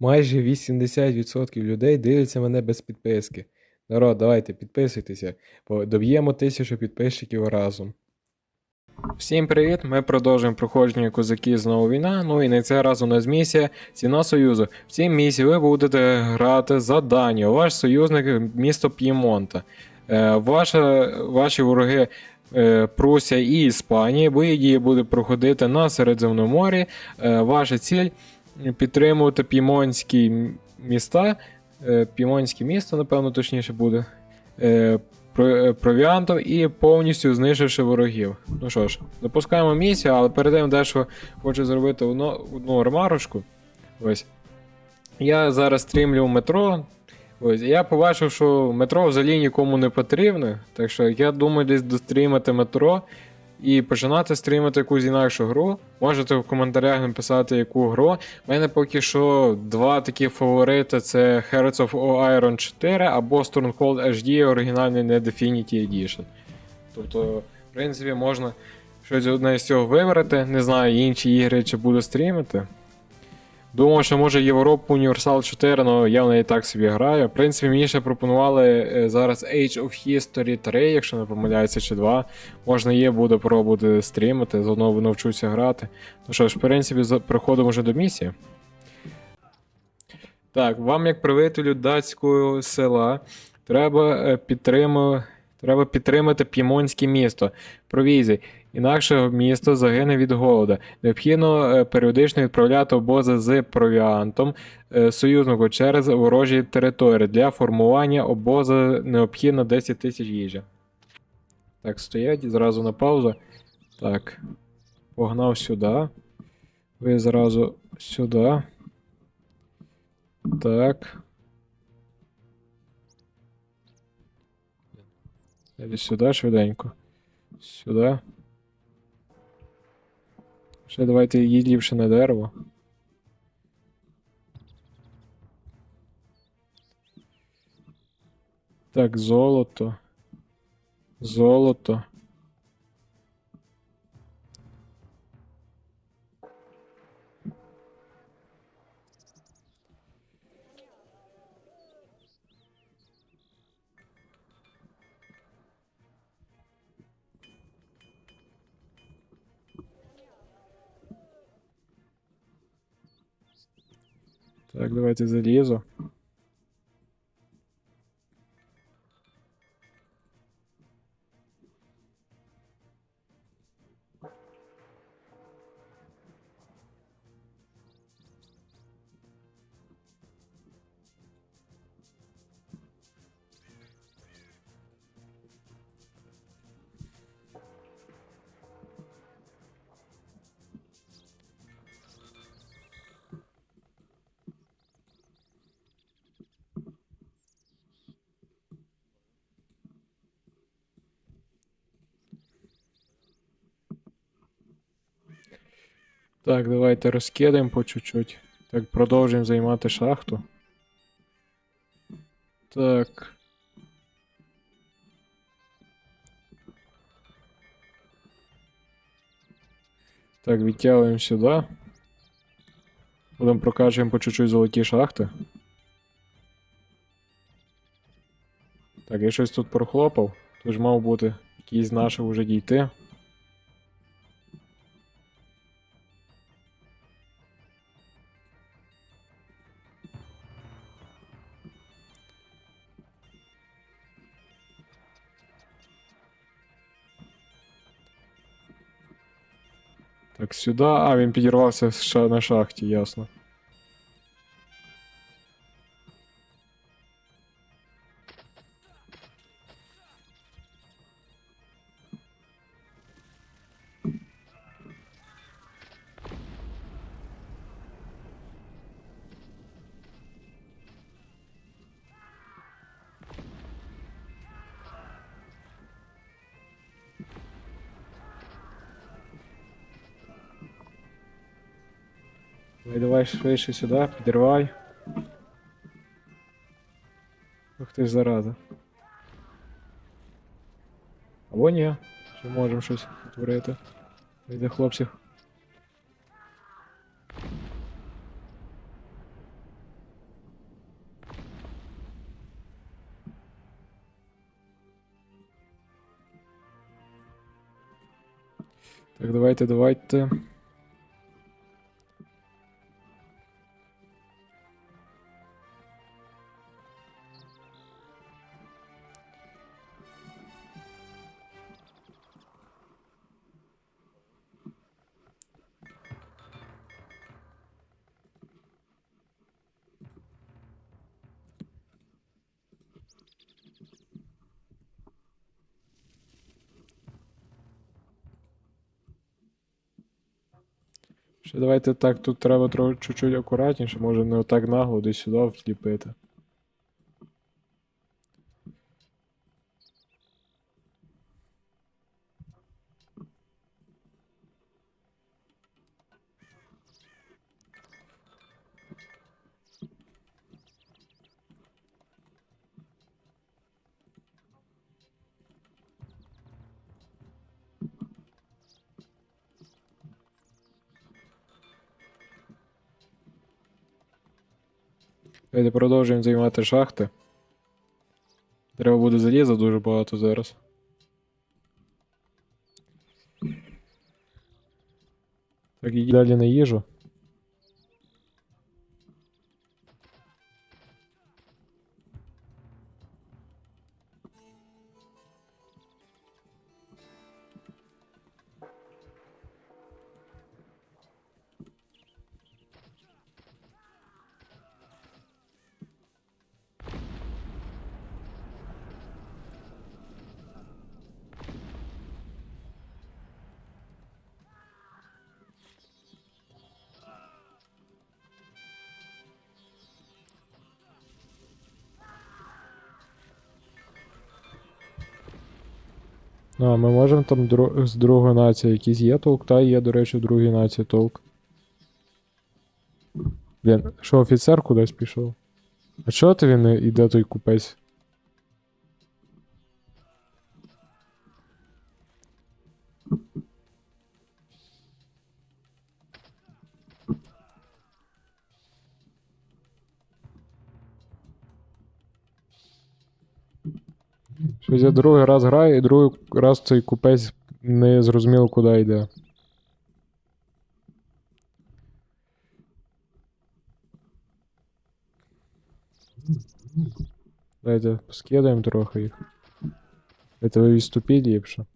Майже 80% людей дивляться мене без підписки. Народ, давайте підписуйтеся, доб'ємо тисячу підписчиків разом. Всім привіт! Ми продовжуємо проходження козаки знову війна. Ну і на цей раз у нас місія Ціна Союзу. В цій місії ви будете грати за Данію. Ваш союзник місто П'ємонта. Е, ваша, ваші вороги е, Пруся і Іспанія. Бої дії будуть проходити на Середземноморі. Е, ваша ціль підтримувати п'ємонські міста. Е, П'ємонське місто, напевно, точніше буде. Е, е, провіантом і повністю знищивши ворогів. Ну що ж, запускаємо місію, але перед тим дещо хочу зробити одну, одну ремарочку. Ось. Я зараз стрімлю в метро. Ось, я побачив, що метро взагалі нікому не потрібне. Так що я думаю десь дострімити метро і починати стрімити якусь інакшу гру. Можете в коментарях написати, яку гру. У мене поки що два такі фаворити: це Heroes of Iron 4 або Stormcold HD оригінальний не Definity Edition. Тобто, в принципі, можна щось одне з цього вибрати. Не знаю, інші ігри чи буду стрімити. Думав, що може Європа Universal 4, але я в неї так собі граю. В принципі, мені ще пропонували е, зараз Age of History 3, якщо не помиляюся, чи 2. Можна є, буду пробувати стрімити, заодно навчуся грати. Ну що ж, в принципі, переходимо вже до місії. Так, вам, як правителю датського села, треба, е, підтриму... треба підтримати П'ємонське місто. Провізій. Інакше місто загине від голоду. Необхідно е, періодично відправляти обози з провіантом е, союзнику через ворожі території. Для формування обозу необхідно 10 тисяч їжі. Так, стоять, зразу на паузу. Так. Погнав сюди. Ви зразу сюди. Так. Далі сюди швиденько. Сюди. Ще давайте їдь на дерево. Так, золото. Золото. Так, давайте залізо. Так, давайте розкидаємо по чуть-чуть. Так, продовжуємо займати шахту. Так. Так, відтягуємо сюди. Будемо прокачуємо по чуть-чуть золоті шахти. Так, я щось тут прохлопав. Тож мав бути якийсь наших уже дійти. Так, сюди. А, він підірвався ша- на шахті, ясно. Ну давай швидше сюда, підірвай. Ух ти ж зараза. Або можем что-нибудь щось утворити. Вийде хлопців. Так, давайте, давайте. Ще давайте так, тут треба трохи чуть-чуть акуратніше, може не отак нагло десь сюди вліпити. Давайте продовжуємо займати шахти. Треба буде заліза дуже багато зараз. Так, і далі на їжу. А ми можемо там з другої нації якийсь є толк, та є, до речі, в другій нації толк. Блін, що офіцер кудись пішов? А чого ти він іде той купець? Щось я другий раз граю, і другий раз цей купець не зрозуміло, куди йде. Давайте поскидаємо трохи їх. Це ви відступіть ліпше.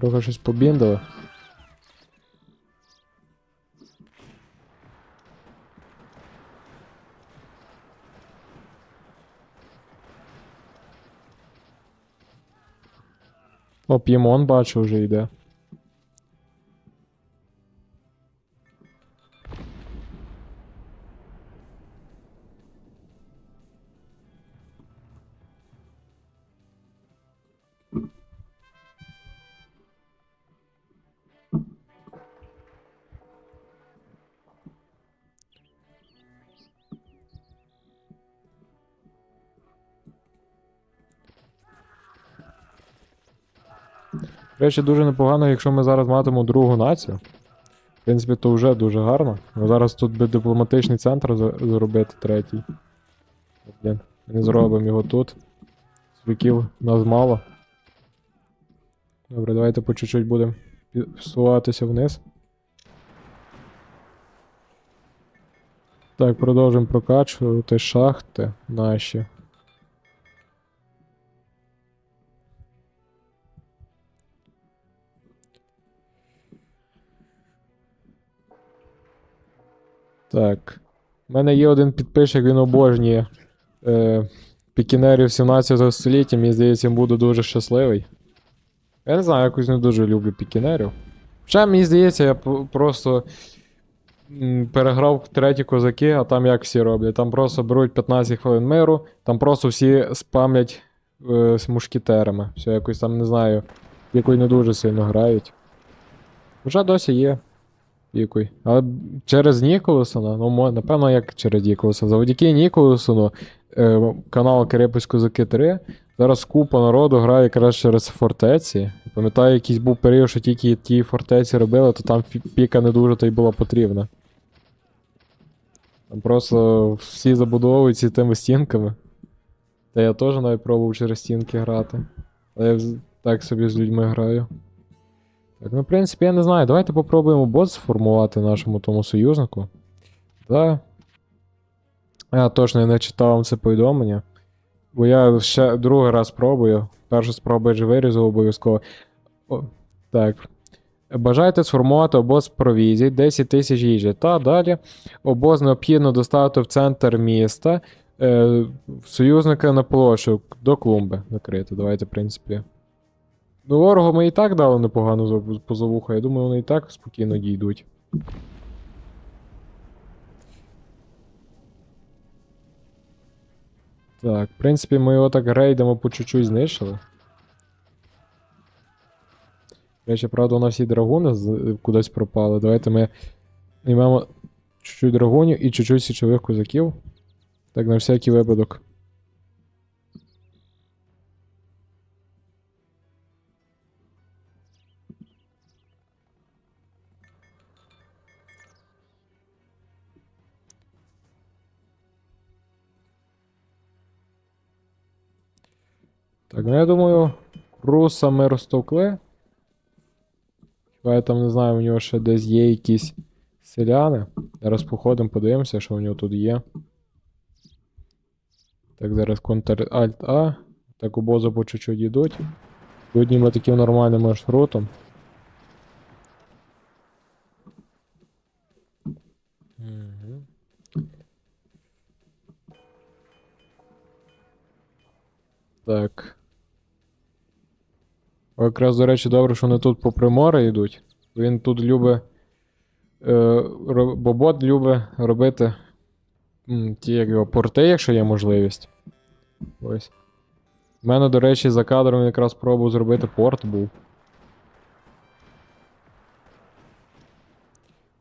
Трохи щось побіндили. О, бачу вже йде. Речі, дуже непогано, якщо ми зараз матимемо другу націю. В принципі, то вже дуже гарно. Бо зараз тут би дипломатичний центр зробити третій. Блін, не зробимо його тут. Звиків нас мало. Добре, давайте по чуть-чуть будемо всуватися вниз. Так, продовжимо прокачувати шахти наші. Так. У мене є один підписчик, він обожнює е, пікінерів 17 століття, мені здається, він буде дуже щасливий. Я не знаю, якось не дуже люблю пікінерів. Хоча, мені здається, я просто переграв треті козаки, а там як всі роблять? Там просто беруть 15 хвилин миру, там просто всі спамлять е, з мушкетерами. Все якось там не знаю, якої не дуже сильно грають. Вже досі є. Який. Але через Ніколасона, ну, напевно, як через Ніколасона. Завдяки Ніколасону, е, канал Керепись Козаки 3, зараз купа народу грає якраз через фортеці. Пам'ятаю, якийсь був період, що тільки ті фортеці робили, то там піка не дуже то й була потрібна. Там просто всі забудовуються тими стінками. Та я теж навіть пробував через стінки грати. Але я так собі з людьми граю. Так, ну, в принципі, я не знаю. Давайте попробуємо бот сформувати нашому тому союзнику. Да. Я точно не читав вам це повідомлення. Бо я ще другий раз пробую. Першу спробу я ж вирізав обов'язково. Так. Бажаєте сформувати обоз провізій 10 тисяч їжі. Та далі. Обоз необхідно доставити в центр міста. Е, союзника на площу до клумби накрити. Давайте, в принципі. Ну, ворогу ми і так дали непогану за- позовуху. Я думаю, вони і так спокійно дійдуть. Так, в принципі, ми його так рейдемо по чуть-чуть знищили. Речі, правда, у нас всі драгуни кудись пропали. Давайте ми візьмемо чуть-чуть драгунів і чуть-чуть січових козаків. Так, на всякий випадок. Так, ну я думаю, руса ми розтовкли. Хіба я там не знаю, у нього ще десь є якісь селяни. Зараз походимо, подивимося, що у нього тут є. Так, зараз Ctrl-Alt-A. Так обози по чуть-чуть йдуть. Йдуть ніби таким нормальним маршрутом. Мгм. Так. Якраз, до речі, добре, що вони тут по примори йдуть. Він тут любить. Е, ро- бо бот любить робити ті, як його, порти, якщо є можливість. Ось. У мене, до речі, за кадром якраз пробував зробити порт був.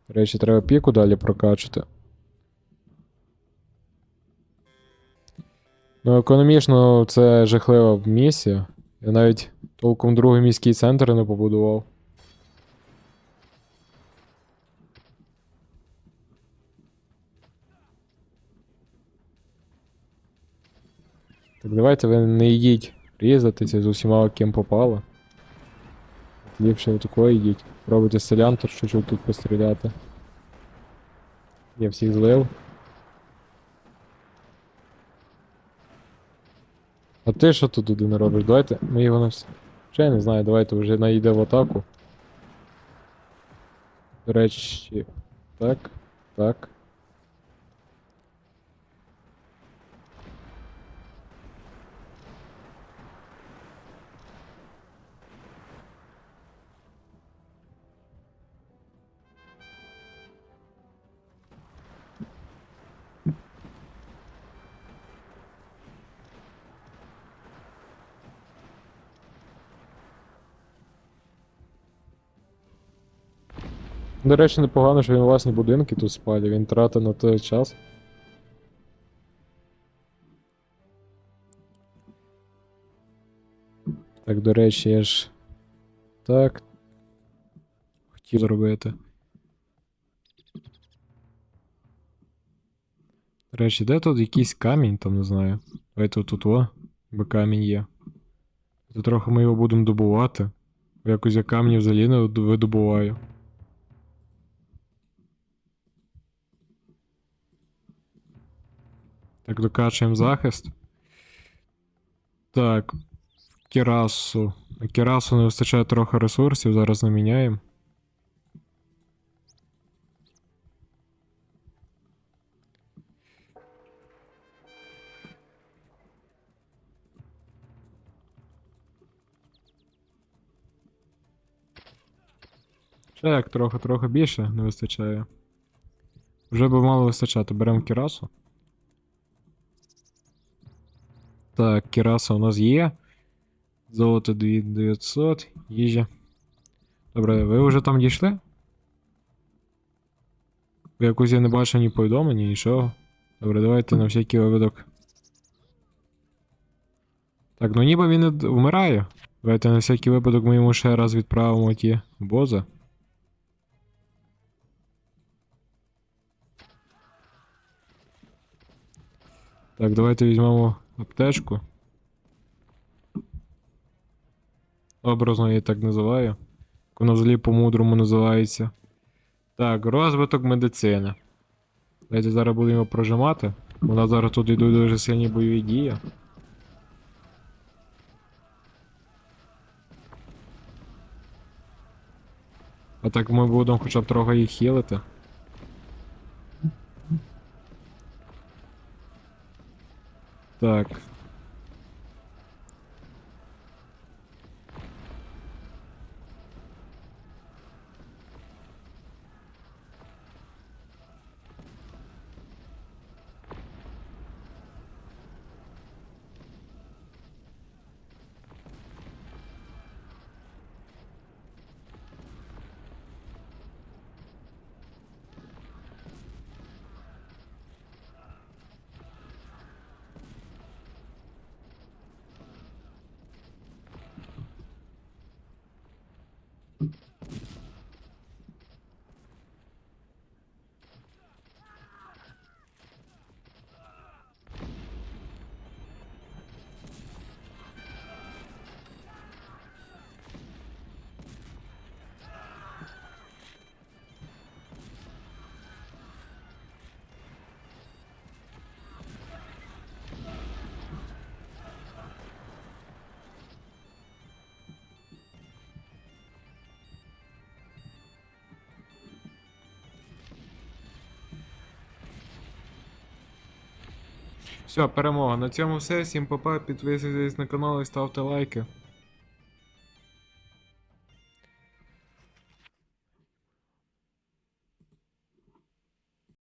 До речі, треба піку далі прокачати. Ну, економічно це жахлива місія. Я навіть толком другий міський центр не побудував. Так давайте ви не йдіть різатися з усіма, ким попало. Ліпше такої йдіть. Пробуйте селян тут чуть-чуть тут постріляти. Я всіх злив. А ти що тут туди не робиш? Давайте ми його на. Ще я не знаю, давайте вже наїде в атаку. До речі. Так, так. До речі, непогано, що він власні будинки тут спалює, він тратить на той час. Так, до речі, я ж. Так. Хотів зробити. До речі, де тут якийсь камінь, там не знаю. Давайте тут о, бо камінь є. То трохи ми його будемо добувати. Якось я камні взагалі не видобуваю. Так, докачуємо захист. Так. Керасу. Керасу не вистачає трохи ресурсів, зараз наміняємо. Ще як трохи, трохи більше не вистачає. Вже би мало вистачати. Беремо кірасу. Так, кіраса у нас є. Золото 2900, їжа. Добре, ви вже там дійшли? Бо Якось я не бачив ні повідомлення, нічого. Добре, давайте на всякий випадок. Так, ну ніби він не вмирає. Давайте на всякий випадок ми йому ще раз відправимо ті бози. Так, давайте візьмемо аптечку. Образно її так називаю. Як Воно взагалі по-мудрому називається. Так, розвиток медицини. Давайте зараз будемо прожимати. У нас зараз тут йдуть дуже сильні бойові дії. А так ми будемо хоча б трохи їх хілити. Так. Все, перемога. На цьому все. Всім папа, підписуйтесь на канал і ставте лайки.